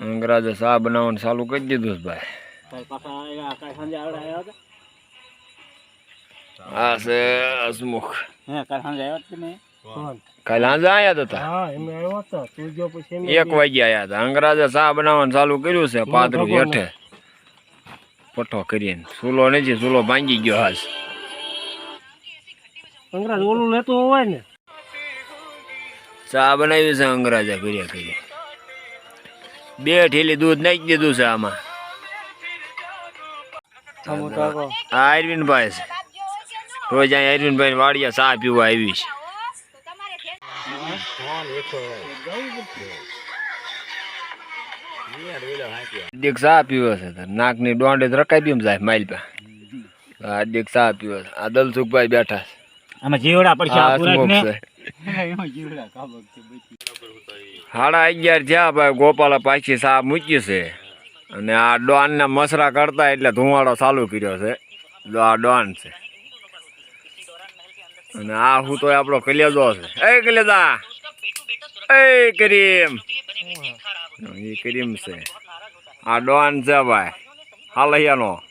અંગરાજે ચા બનાવવાનું ચાલુ કરી દીધું છે ભાઈ. આવ્યા આવ્યા આ છે હસમુખ. હે કાલ સાંજે આવ્યા હતા નહીં? હા આવ્યો એક વાગે આયા હતા. અંગરાજે ચા બનાવવાનું ચાલુ કર્યું છે પાદરું હેઠે. પઠો કરીને. ચૂલો નથી ચૂલો ભાંગી ગયો હાલ. અંગ્રેજ ઓલું લેતું હોય ને? ચા બનાવી છે અંગરાજા કર્યા કરી બે ઠેલી દૂધ નાખી દીધું છે આમાં. આ અરવિંદભાઈ છે. રોજ અહીં અરવિંદભાઈ વાડિયા ચા પીવા આવી છે. દીક ચા પીવો છે નાકની ડોંડે રકાઈ બીમ જાય માઇલ પે. આ દીક ચા પીવો છે. આ દલસુખભાઈ બેઠા છે. આમાં જીવડા પડશે સાડા અગિયાર થયા, ભાઈ ગોપાલે પાછી સા મૂકી છે. અને આ ડોનને મસરા કરતા એટલે ધુમાડો ચાલુ કર્યો છે. આ ડોન છે. અને આ હું તો આપણો કલેજો છે. એ કલેજા! એ કરીમ! એ કરીમ છે. આ ડોન છે, ભાઈ. હાલૈયાનો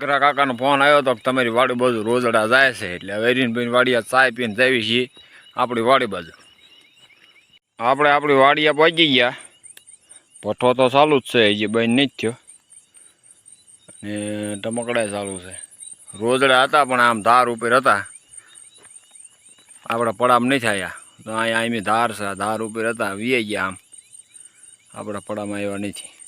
કાકા કાકાનો ફોન આવ્યો તો કે તમારી વાડી બાજુ રોજડા જાય છે એટલે વેરીનભાઈ વાડિયા ચાય પીને જાવી છીએ. આપણી વાડી બાજુ. આપણે આપણી વાડિયા પહોંચી ગયા. પઠ્ઠો તો ચાલુ જ છે, હજી બહેન નહીં થયો. અને ટમકડા ચાલુ છે. રોજડા હતા પણ આમ ધાર ઉપર હતા. આપણા પડામ નહીં થયા. તો અહીંયા આમી ધાર છે ધાર ઉપર હતા વીએ ગયા આમ. આપણા પડામાં આવ્યા નથી.